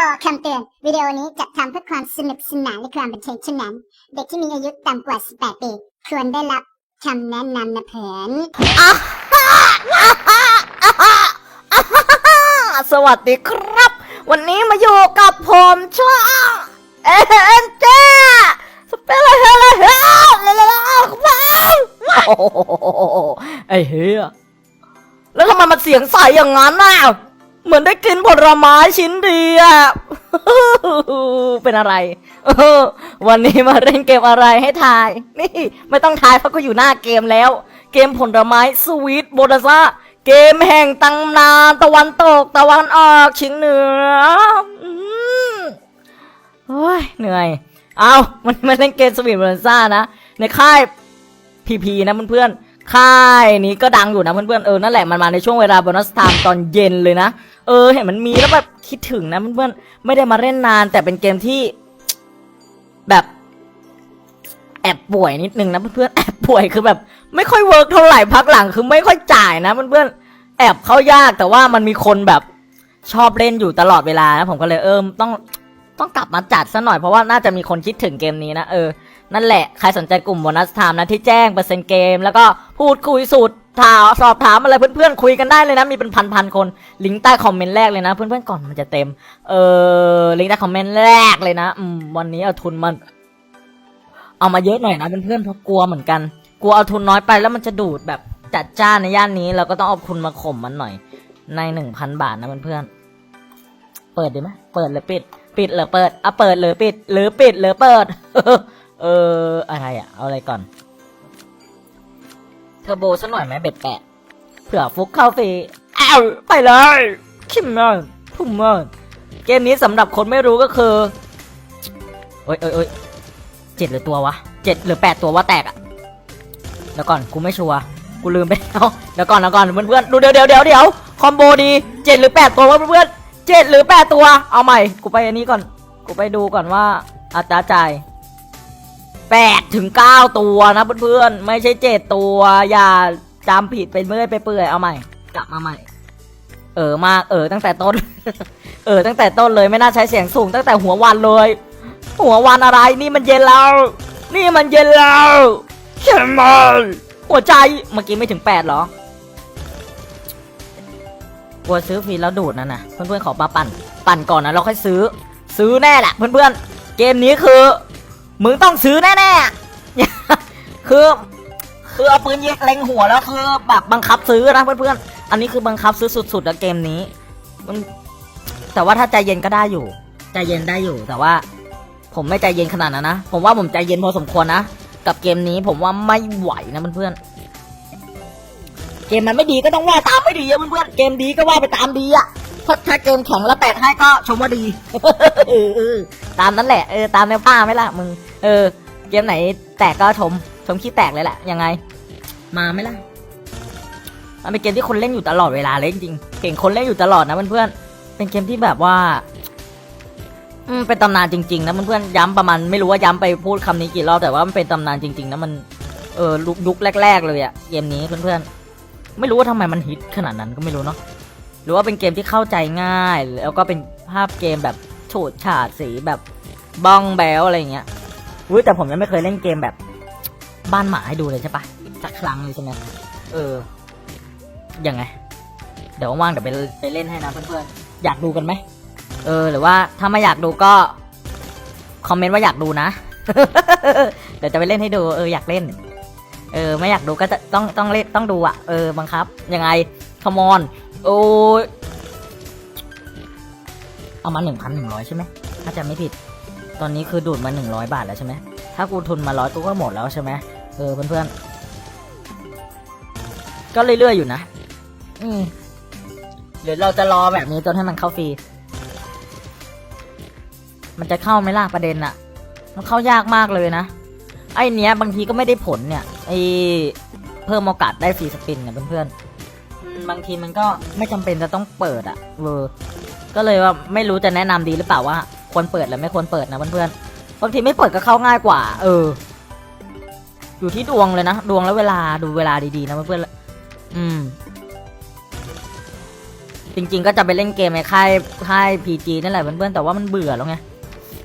ต่อคำเตือน วิดีโอนี้จัดทำเพื่อความสนุกสนานและความบันเทิงเท่านั้น เด็กที่มีอายุต่ำกว่า 18 ปี ควรได้รับคำแนะนำนะเพื่อนสวัสดีครับ วันนี้มาอยู่กับผมช่องเอ็นเจสเปรเฮลเฮลเลลโอ้โหไอ้เฮียแล้วทำไมมันเสียงใสอย่างนั้นน่ะ เหมือนได้กินผลไม้ชิ้นดีอะ เป็นอะไร วันนี้มาเล่นเกมอะไรให้ทาย นี่ไม่ต้องทายเพราะก็อยู่หน้าเกมแล้ว เกมผลไม้สวีทโบนัสเกมแห่งตำนานตะวันตกตะวันออกเฉียงเหนือโอ้ยเหนื่อย เอามันมาเล่นเกมสวีทโบนัสนะ ในค่ายพีพีนะเพื่อนๆค่ายนี้ก็ดังอยู่นะเพื่อนๆเออนั่นแหละมันมาในช่วงเวลาโบนัสไทม์ตอนเย็นเลยนะ เออ เห็นมันมีแล้วแบบคิดถึงนะเพื่อนๆไม่ได้มาเล่นนาน แต่เป็นเกมที่ แบบแอบป่วยนิดนึงนะเพื่อนๆแอบป่วยคือแบบ ไม่ค่อยเวิร์กเท่าไหร่พักหลังคือไม่ค่อยจ่ายนะเพื่อนๆแอบเข้ายากแต่ว่ามันมีคนแบบชอบเล่นอยู่ตลอดเวลานะผมก็เลยเออต้องต้องกลับมาจัดซะหน่อยเพราะว่าน่าจะมีคนคิดถึงเกมนี้นะเออนั่นแหละใครสนใจกลุ่มโบนัสไทม์นะที่แจ้งเปอร์เซ็นต์เกม แล้วก็พูดคุยสูตร ถามสอบถามอะไรเพื่อนๆคุยกันได้เลยนะ มีเป็นพันๆคน ลิงก์ใต้คอมเมนต์แรกเลยนะ เพื่อนๆก่อนมันจะเต็ม เออลิงก์ใต้คอมเมนต์แรกเลยนะอืมวันนี้เอาทุนมัน เอามาเยอะหน่อยนะเพื่อนๆเพราะกลัวเหมือนกันกลัวเอาทุนน้อยไปแล้วมันจะดูดแบบจัดจ้านในย่านนี้เราก็ต้องเอาทุนมาข่มมันหน่อย ในหนึ่งพันบาทนะเพื่อนๆเปิดดีไหมเปิดหรือปิด ปิดหรือเปิดอะเปิดหรือปิด หรือปิดหรือเปิด เอออะไรอะ เอาอะไรก่อน ทอร์โบซะหน่อยไหมเบ็ดแปะเผื่อฟุกเข้าฟรีอ้าวไปเลยคิมเมอร์ทุ่มเมอร์เกมนี้สำหรับคนไม่รู้ก็คือเอ้ยเอ้ยเอ้ยเจ็ดหรือตัววะเจ็ดหรือแปดตัววะแตกอะเดี๋ยวก่อนกูไม่ชัวร์กูลืมไปแล้วเดี๋ยวก่อนเดี๋ยวก่อนเพื่อนเพื่อนๆดูเดี๋ยวเดี๋ยวเดี๋ยวเดี๋ยวคอมโบดีเจ็ดหรือแปดตัววะเพื่อนๆเจ็ดหรือแปดตัว เอาใหม่ กูไปอันนี้ก่อน กูไปดูก่อนว่าอัตราจ่าย แปดถึงเก้าตัวนะเพื่อนๆ ไม่ใช่เจ็ดตัว อย่าจำผิดไปเมื่อยไปเปื่อยเอาใหม่ กลับมาใหม่ เออมากเออตั้งแต่ต้น เออตั้งแต่ต้นเลยไม่น่าใช้เสียงสูงตั้งแต่หัววันเลย หัววันอะไรนี่มันเย็นแล้ว นี่มันเย็นแล้วใช่ไหมหัวใจเมื่อกี้ไม่ถึงแปดหรอกลัวซื้อฟรีแล้วดูดนั่นนะเพื่อนๆขอมาปั่น ปั่นก่อนนะเราค่อยซื้อ ซื้อแน่แหละเพื่อนๆเกมนี้คือ มึงต้องซื้อแน่ๆ คือ คือเอาปืนยิงเล็งหัวแล้วคือแบบบังคับซื้อนะเพื่อนๆ อันนี้คือบังคับซื้อสุดๆแล้วเกมนี้ มัน แต่ว่าถ้าใจเย็นก็ได้อยู่ ใจเย็นได้อยู่ แต่ว่า ผมไม่ใจเย็นขนาดนั้นนะ ผมว่าผมใจเย็นพอสมควรนะ กับเกมนี้ผมว่าไม่ไหวนะเพื่อนๆ เกมมันไม่ดีก็ต้องว่าตามไม่ดีอะเพื่อนๆ เกมดีก็ว่าไปตามดีอะเพราะถ้าเกมแข็งแล้วแปดให้ก็ชมว่าดีตามนั้นแหละเออตามแนวผ้าไหมล่ะมึง เออ เกมไหนแตกก็ชม ชมขี้แตกเลยแหละยังไง มาไหมล่ะมันเป็นเกมที่คนเล่นอยู่ตลอดเวลาเลยจริงเก่งคนเล่นอยู่ตลอดนะเพื่อนๆเป็นเกมที่แบบว่าอืมเป็นตำนานจริงๆนะเพื่อนๆย้ำประมาณไม่รู้ว่าย้ำไปพูดคำนี้กี่รอบแต่ว่ามันเป็นตำนานจริง ๆ นะมันเออลุกยุคแรก ๆ เลยอะเกมนี้เพื่อนๆไม่รู้ว่าทำไมมันฮิตขนาดนั้นก็ไม่รู้เนาะหรือว่าเป็นเกมที่เข้าใจง่าย แล้วก็เป็นภาพเกมแบบโฉดฉาดสีแบบบ้องแบลอะไรเงี้ย อุ้ยแต่ผมยังไม่เคยเล่นเกมแบบ บ้านหมาให้ดูเลยใช่ปะสักครั้งเลยใช่ไหมเออยังไง เดี๋ยวว่างๆเดี๋ยวไปไปเล่นให้นะเพื่อนๆอยากดูกันไหมเออ หรือว่าถ้าไม่อยากดูก็คอมเมนต์ว่าอยากดูนะเดี๋ยวจะไปเล่นให้ดูเอออยากเล่น เออ ไม่อยากดูก็จะต้องต้องเล่นต้องดูอะเออบังคับ ยังไงคอมอนโอ้ยเอามาหนึ่งพันหนึ่งร้อยใช่ไหมถ้าจำไม่ผิด ตอนนี้คือดูดมาหนึ่งร้อยบาทแล้วใช่ไหมถ้ากูทุนมาร้อยกูก็หมดแล้วใช่ไหมเออเพื่อนๆก็เรื่อยๆอยู่นะอืมเดี๋ยวเราจะรอแบบนี้จนให้มันเข้าฟรี มันจะเข้าไหมล่ะประเด็นอะมันเข้ายากมากเลยนะ ไอเนี้ยบางทีก็ไม่ได้ผลเนี่ย ไอเพิ่มโอกาสได้ฟรีสปินเนี่ยเพื่อนๆอืมบางทีมันก็ไม่จำเป็นจะต้องเปิดอะเวอร์ก็เลยว่าไม่รู้จะแนะนำดีหรือเปล่าว่า ควรเปิดหรือไม่ควรเปิดนะเพื่อนๆบางทีไม่เปิดก็เข้าง่ายกว่า เออ อยู่ที่ดวงเลยนะ ดวงแล้วเวลาดูเวลาดีๆนะเพื่อนๆอืม จริง ๆ ก็จะไปเล่นเกมในค่ายค่ายพีจีนั่นแหละเพื่อนๆแต่ว่ามันเบื่อแล้วไง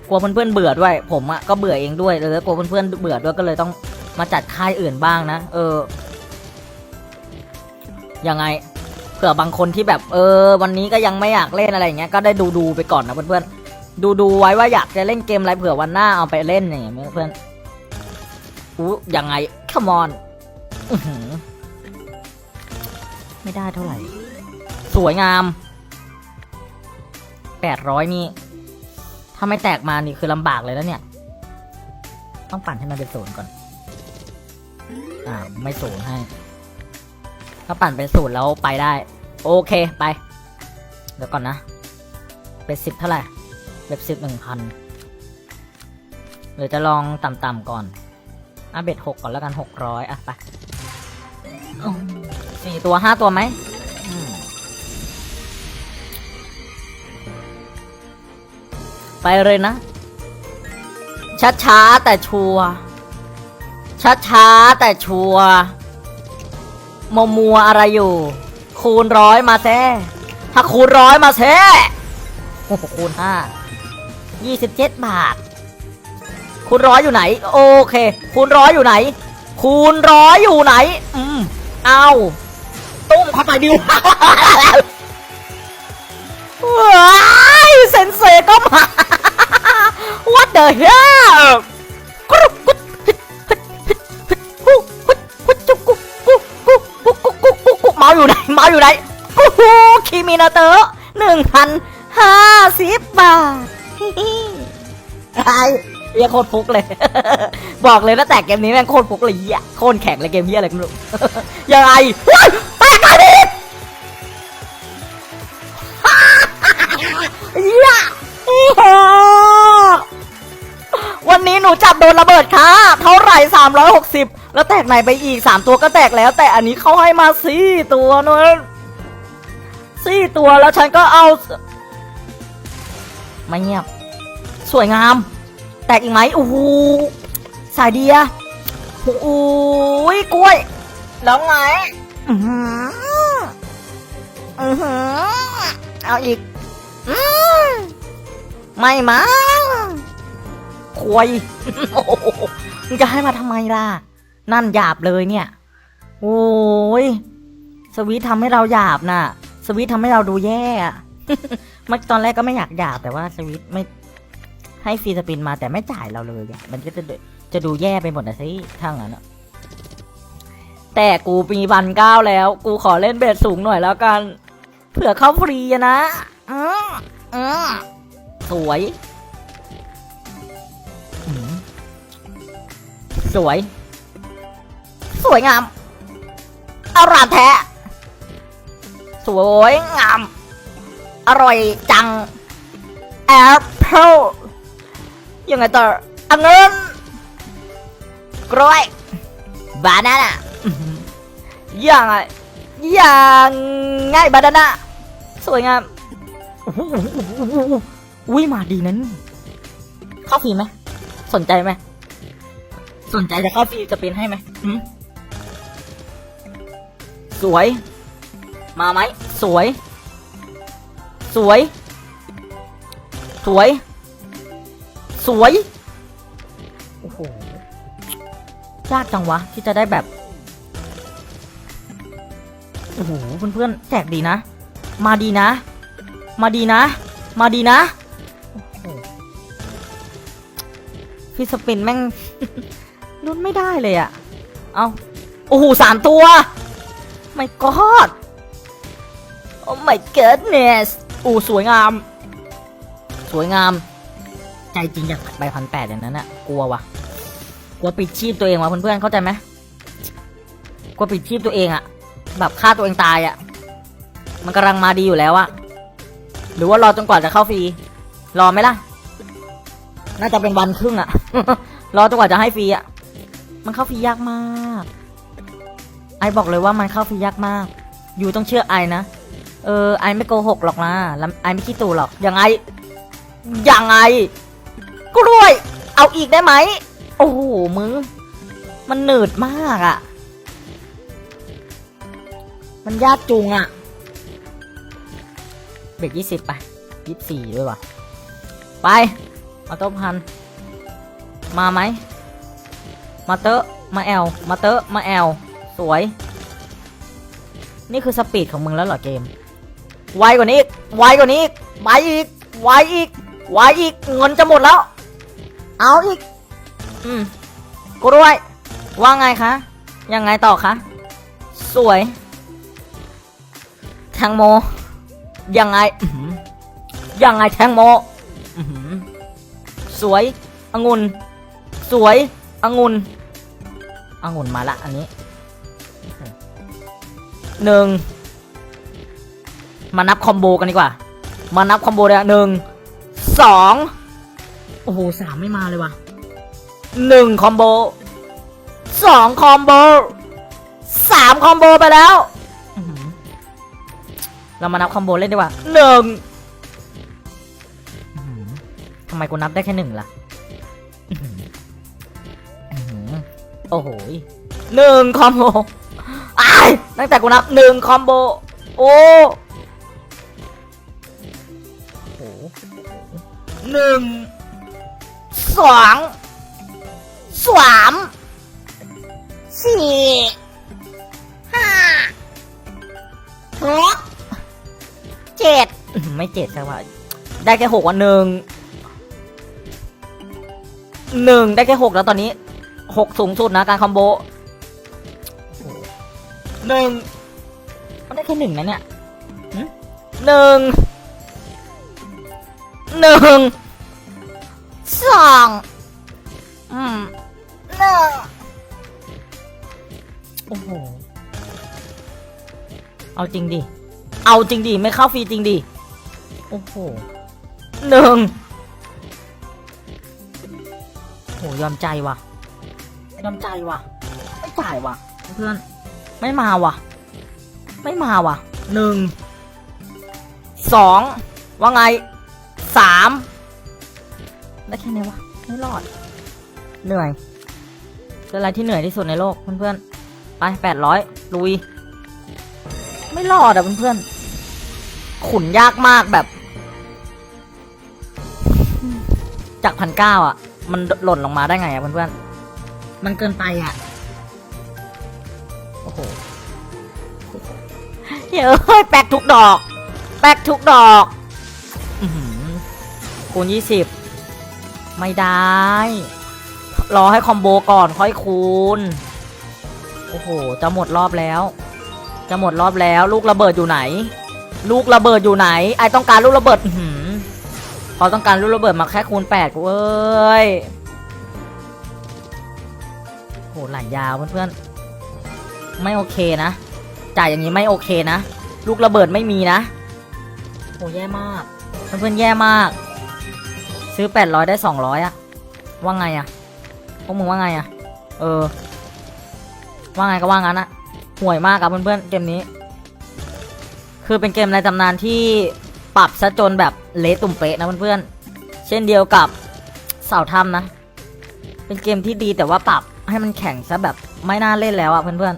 กลัวเพื่อนๆเบื่อด้วย ผมอะก็เบื่อเองด้วยเลยกลัวเพื่อนๆเบื่อด้วยก็เลยต้องมาจัดค่ายอื่นบ้างนะเออยังไงเผื่อบางคนที่แบบเออ วันนี้ก็ยังไม่อยากเล่นอะไรอย่างเงี้ยก็ได้ดูดูๆไปก่อนนะเพื่อนๆ ดูดูๆไว้ว่าอยากจะเล่นเกมอะไรเผื่อวันหน้าเอาไปเล่นอย่างเงี้ยเพื่อนอู้ยังไง come on อื้อหือไม่ได้เท่าไหร่ สวยงามแปดร้อยนี่ถ้าไม่แตกมานี่คือลำบากเลยแล้วเนี่ย ต้องปั่นให้มันเป็นศูนย์ก่อน อ่าไม่ศูนย์ให้ ถ้าปั่นเป็นศูนย์แล้วไปได้ โอเคไป เดี๋ยวก่อนนะ เป็นสิบเท่าไหร่ เป็นสิบหนึ่งพันเดี๋ยวจะลองต่ำๆก่อนอะเบ็ดหกก่อนแล้วกันหกร้อยอะไปสี่ตัวห้าตัวไหมไปเลยนะ ช้าๆแต่ชัวร์ช้าๆแต่ชัวมัวมัวอะไรอยู่ คูณร้อยมาแซ่ถ้าคูณร้อยมาแซ่ โอ้โหคูณห้ายี่สิบเจ็ดบาท คูณร้อยอยู่ไหน โอเค คูณร้อยอยู่ไหน คูณร้อยอยู่ไหน อืมเอาตุ้มเข้าไปดิวเซนเซก็มา What the hell กรุ๊ปกุ๊ดเมาอยู่ไหนเมาอยู่ไหนกูคิมินาเตอร์หนึ่งพัน ห้าสิบบาทไอ้เฮียโคตรฟุกเลย บอกเลยนะแต่เกมนี้แม่งโคตรฟุกเลยเหี้ยโคตรแข็งเลยเกมเฮียอะไรก็ไม่รู้ยังไงว้ายแตกกันดิเฮียอ้โหวันนี้หนูจับโดนระเบิดค่ะ เท่าไหร่สามร้อยหกสิบแล้วแตกไหนไปอีกสามตัวก็แตกแล้ว แต่อันนี้เขาให้มาสี่ตัวเนอะสี่ตัวแล้วฉันก็เอา ไม่เงียบ สวยงาม แตกอีกไหมโอ้โหสายเดียโอ้โหกล้วยแล้วไงอือหืออือหือเอาอีกอืมไม่มั้งควยมึงจะให้มาทำไมล่ะ นั่นหยาบเลยเนี่ย โอ้ย สวีททำให้เราหยาบน่ะ สวีททำให้เราดูแย่ มันตอนแรกก็ไม่อยากหยาบแต่ว่าสวีทไม่ให้ฟรีสปินมาแต่ไม่จ่ายเราเลยอะมันก็จะจะดูแย่ไปหมดนะสิถ้างั้นอะแต่กูมีบันเก้าแล้ว กูขอเล่นเบสสูงหน่อยแล้วกัน เผื่อเข้าฟรีนะอออสวย สวย สวยงามอร่ามแท้ สวยงาม อร่อยจังแอปเปิลยังไงต่ออังนกล้วยบานาน่ายังไงยังไงบานาน่าสวยงามอุ้ยมาดีนั้นเข้าฟรีไหมสนใจไหมสนใจจะเข้าฟรีจะเป็นให้ไหมสวย มาไหมสวย สวย สวย สวย โอ้โห ยากจังวะ ที่จะได้แบบ โอ้โห เพื่อนๆแจกดีนะ มาดีนะ มาดีนะ มาดีนะโอ้โหพี่สปินแม่งลุ้นไม่ได้เลยอะเอาโอ้โหสามตัว ไม่กอดโอ้ my goodness โอ้สวยงาม สวยงาม ใจจริงอยากผัดใบพันแปดอย่างนั้นอะกลัววะกลัวปิดชีพตัวเองวะเพื่อนๆเข้าใจไหมกลัวปิดชีพตัวเองอะแบบฆ่าตัวเองตายอะมันกำลังมาดีอยู่แล้วอะหรือว่ารอจนกว่าจะเข้าฟรีรอไหมล่ะ น่าจะเป็นวันครึ่งอะรอจนกว่าจะให้ฟรีอะมันเข้าฟรียากมาก ไอบอกเลยว่ามันเข้าฟรียากมาก อยู่ต้องเชื่อไอนะ เออไอไม่โกหกหรอกนะแล้วไอไม่ขี้ตู่หรอกยังไงยังไง กล้วย เอาอีกได้ไหม โอ้โหมึง มันหนืดมากอะ่ะ มันยากจุงอะ่ะ เบรกยี่สิบไปยี่สี่ด้วยวะไป มาโต้พัน มาไหม มาเตอะมาแอล มาเตอะมาแอล สวย นี่คือสปีดของมึงแล้วเหรอเกม ไวกว่านี้อีกไวกว่านี้อีกไวอีกไวอีกไวอีกเงินจะหมดแล้ว เอาอีก อืมกูด้วย ว่าไงคะ ยังไงต่อคะ สวยแทงโม ยังไงยังไงแทงโมอื้อหือสวยองุ่นสวยองุ่นองุ่นมาละอันนี้หนึ่ง มานับคอมโบกันดีกว่า มานับคอมโบเลยหนึ่งสองโอ้โหสามไม่มาเลยว่ะหนึ่งคอมโบสองคอมโบสามคอมโบไปแล้ว เรามานับคอมโบเล่นดีกว่าหนึ่งทำไมกูนับได้แค่หนึ่งล่ะโอ้โหหนึ่งคอมโบอ้ตั้งแต่กูนับหนึ่งคอมโบ โอ้ หนึ่งสองสามสี่ห้าหกเจ็ดไม่เจ็ดใช่ไหมได้แค่หกวันหนึ่งหนึ่งได้แค่หกแล้วตอนนี้หกสูงสุดนะการคอมโบหนึ่งมันได้แค่หนึ่งนะเนี่ยหนึ่งหนึ่ง องอืมหนึ่งโอ้โห เอาจริงดิ เอาจริงดิ ไม่เข้าฟรีจริงดิ โอ้โหหนึ่งโหยอมใจว่ะ ยอมใจว่ะ ไม่จ่ายว่ะ เพื่อน ไม่มาว่ะ ไม่มาว่ะหนึ่งสองว่าไงสาม ได้แค่นี้วะไม่รอด เหนื่อยเป็นอะไรที่เหนื่อยที่สุดในโลกเพื่อนๆไปแปดร้อยลุย ไม่รอดอะเพื่อนๆขุนยากมากแบบ จากพันเก้าอะ มันหล่นลงมาได้ไงอะเพื่อนๆมันเกินไปอะโอ้โหเฮ้ยแปลกทุกดอก แปลกทุกดอกอื้อหือคูณยี่สิบ ไม่ได้ รอให้คอมโบก่อนค่อยคูณ โอ้โห จะหมดรอบแล้ว จะหมดรอบแล้ว ลูกระเบิดอยู่ไหน ลูกระเบิดอยู่ไหน ไอต้องการลูกระเบิดอื้อหือเขาต้องการลูกระเบิดมาแค่คูณแปดกูเอ้ยโหหลายยาวเพื่อนๆ ไม่โอเคนะ จ่ายอย่างนี้ไม่โอเคนะ ลูกระเบิดไม่มีนะโหแย่มาก เพื่อนๆแย่มาก ซื้อแปดร้อยได้สองร้อยอะว่าไงอะพวกมึงว่าไงอะเออ ว่าไงก็ว่างั้นอะห่วยมากครับเพื่อนๆ เกมนี้ คือเป็นเกมในตำนานที่ปรับซะจนแบบเละตุ่มเป๊ะนะเพื่อนๆ เช่นเดียวกับเสาถ้ำนะ เป็นเกมที่ดีแต่ว่าปรับให้มันแข็งซะแบบไม่น่าเล่นแล้วอะเพื่อน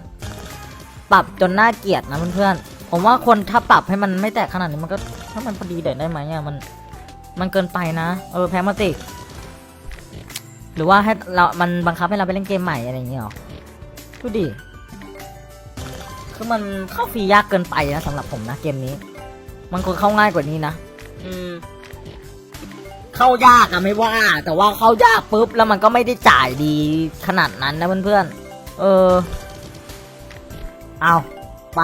ๆ ปรับจนน่าเกลียดนะเพื่อนๆ ผมว่าคนถ้าปรับให้มันไม่แตกขนาดนี้มันก็ถ้ามันพอดีเด็ดได้ไหมอะมัน มันเกินไปนะ เออแพ้มาติหรือว่าให้เรา มันบังคับให้เราไปเล่นเกมใหม่อะไรอย่างเงี้ยหรอดูดิ คือมันเข้าฟรียากเกินไปนะสำหรับผมนะเกมนี้ มันควรเข้าง่ายกว่านี้นะ อืม เข้ายากอะไม่ว่า แต่ว่าเข้ายากปุ๊บแล้วมันก็ไม่ได้จ่ายดีขนาดนั้นนะเพื่อนๆ เออ เอาไป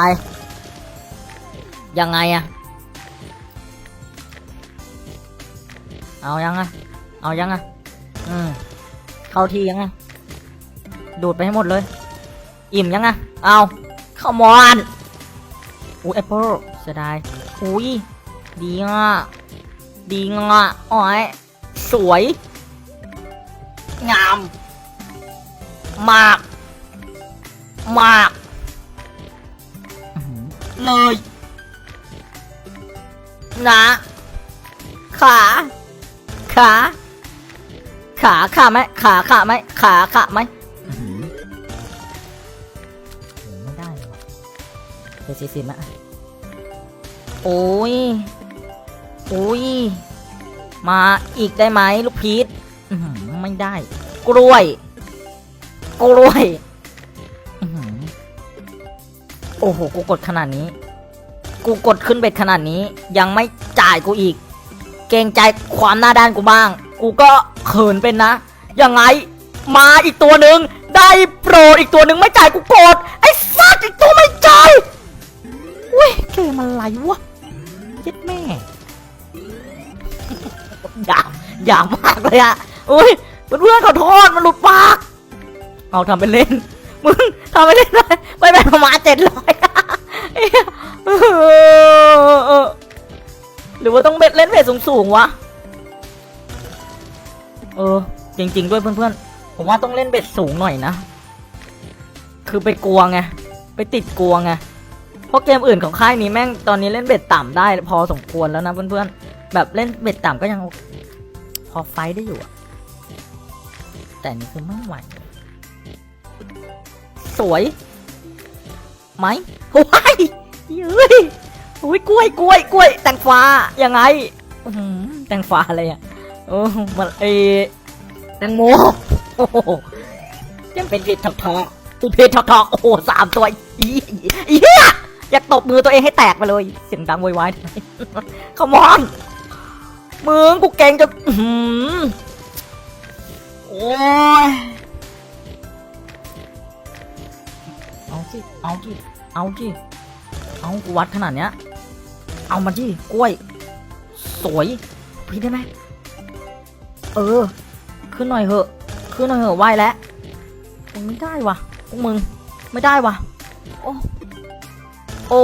ยังไงอะ เอายังอะเอายังอะอืมเข้าทียังไงดูดไปให้หมดเลย อิ่มยังอะเอาขมอนอู้แอปเปิลเสียดายอุ้ยดีอะดีงอะอ๋อยสวย งาม มาก มากเลย นะ ขา ขา ขาขาไหมขาขาไหมขาขาไหมอื้อหือโหไม่ได้เลยว่ะเจ็ดสี่สิบนะโอ้ยอุ้ย มาอีกได้ไหมลูกพีชอื้อหือไม่ได้ กล้วย กล้วยอื้อหือโอ้โห กูกดขนาดนี้ กูกดขึ้นเบ็ดขนาดนี้ ยังไม่จ่ายกูอีก เกรงใจความหน้าด้านกูบ้าง กูก็เขินเป็นนะยังไงมาอีกตัวหนึ่งได้โปรดอีกตัวหนึ่งไม่จ่ายกูโกรธไอ้สัตว์อีกตัวไม่จ่ายเว้ยเกมอะไรวะเย็ดแม่อย่าอย่ามากเลยอะอุ้ยเพื่อนๆขอโทษมันหลุดปาก เอาทำไปเล่นมึงทำไปเล่นเลยไปแบบประมาณเจ็ดร้อย หรือว่าต้องเบ็ดเล่นเบ็ดสูงๆวะ เออ จริง ๆ ด้วยเพื่อนๆ ผมว่าต้องเล่นเบ็ดสูงหน่อยนะ คือไปกลัวไง ไปติดกลัวไง เพราะเกมอื่นของค่ายนี้แม่งตอนนี้เล่นเบ็ดต่ำได้พอสมควรแล้วนะเพื่อนๆ แบบเล่นเบ็ดต่ำก็ยังพอไฟได้อยู่ แต่นี่คือไม่ไหวสวยไหมโอ้ยเย้ย อ้ยกล้วยกล้วยกล้วยแตงฟ้ายังไงแตงฟ้าอะไรอะโอ้มันเอแตงโมโอ้โหยังเป็นผิดทอกทอกตุเพชทอกทอกโอ้โหสามตัวอีอีเหี้ยอยากตบมือตัวเองให้แตกไปเลยเสียงดังโวยวายทำไม Come on มึงกูเก่งจะโอ้ยเอาสิเอาสิเอาสิเอากูวัดขนาดเนี้ย เอามาที่กล้วย สวยพี่ได้ไหมเออ ขึ้นหน่อยเหอะ ขึ้นหน่อยเหอะไหวแล้วมึงไม่ได้วะพวกมึง ไม่ได้วะโอ้โอ้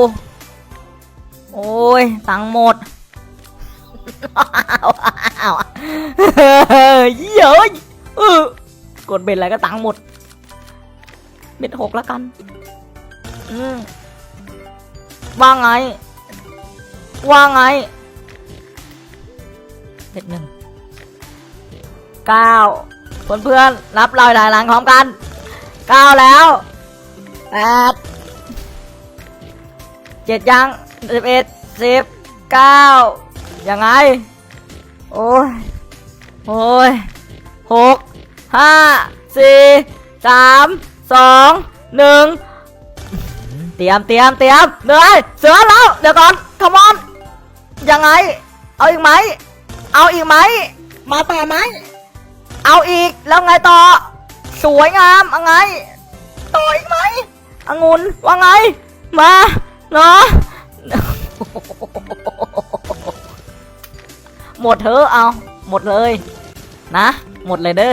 โอ้ยตังค์หมดเฮ้ยเย้ยเออกดเบ็ดอะไรก็ตังค์หมด เบ็ดหกแล้วกัน อืมว่าไง ว่าไงเบ็ดหนึ่งเก้าเพื่อนเพื่อนรับรอยหลายหลังพร้อมกันเก้าแล้วแปดเจ็ดยังสิบเอ็ดสิบเก้ายังไง โอ้ยโอ้ยหกห้าสี่สามสองหนึ่งเตรียมเตรียมเตรียมเหนื่อยเสือแล้ว เดี๋ยวก่อนขมอน ยังไง เอาอีกไหม เอาอีกไหม มาต่อไหม เอาอีก แล้วไงต่อ สวยงามเอาไง ต่ออีกไหมองุ่นว่าไง มาเนาะหมดเถอะเอา หมดเลย นะ หมดเลยเด้อ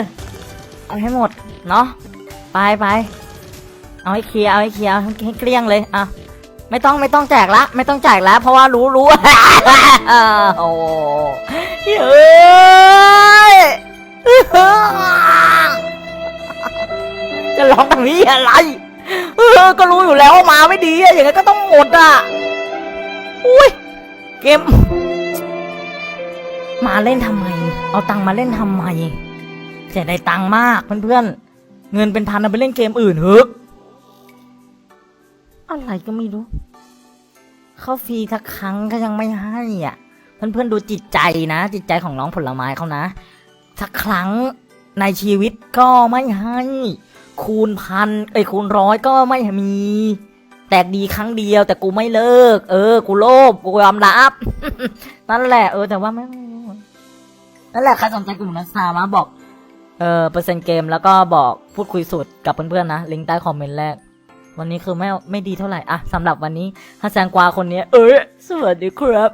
เอาให้หมด เนาะ ไปไป เอาให้เคลียร์ เอาให้เคลียร์ให้เกลี้ยงเลยอะ ไม่ต้องไม่ต้องแจกละ ไม่ต้องแจกแล้ว เพราะว่ารู้รู้โอ้เฮ้ยจะร้องทำนี้อะไร เออ ก็รู้อยู่แล้วว่ามาไม่ดีอะอย่างนั้นก็ต้องหมดอะ อุ้ย เกม มาเล่นทำไม เอาตังมาเล่นทำไมเสียดายตังมากเพื่อนๆ เงินเป็นพันเอาไปเล่นเกมอื่นเฮ้ อะไรก็ไม่รู้ เขาฟรีทักครั้งก็ยังไม่ให้อะ เพื่อนๆดูจิตใจนะ จิตใจของน้องผลไม้เขานะสักครั้งในชีวิตก็ไม่ให้ คูณพันเอ้ยคูณร้อยก็ไม่มี แตกดีครั้งเดียว แต่กูไม่เลิก เออ กูโลภกูยอมรับ นั่นแหละเออแต่ว่าไม่นั่นแหละใครสนใจกลุ่มนักศึกษามาบอกเออเปอร์เซ็นต์เกมแล้วก็บอกพูดคุยสูตรกับเพื่อนๆนะลิงก์ใต้คอมเมนต์แรก วันนี้คือไม่ไม่ดีเท่าไหร่อะสำหรับวันนี้ฮัสแซงกวาคนนี้ เออสวัสดีครับ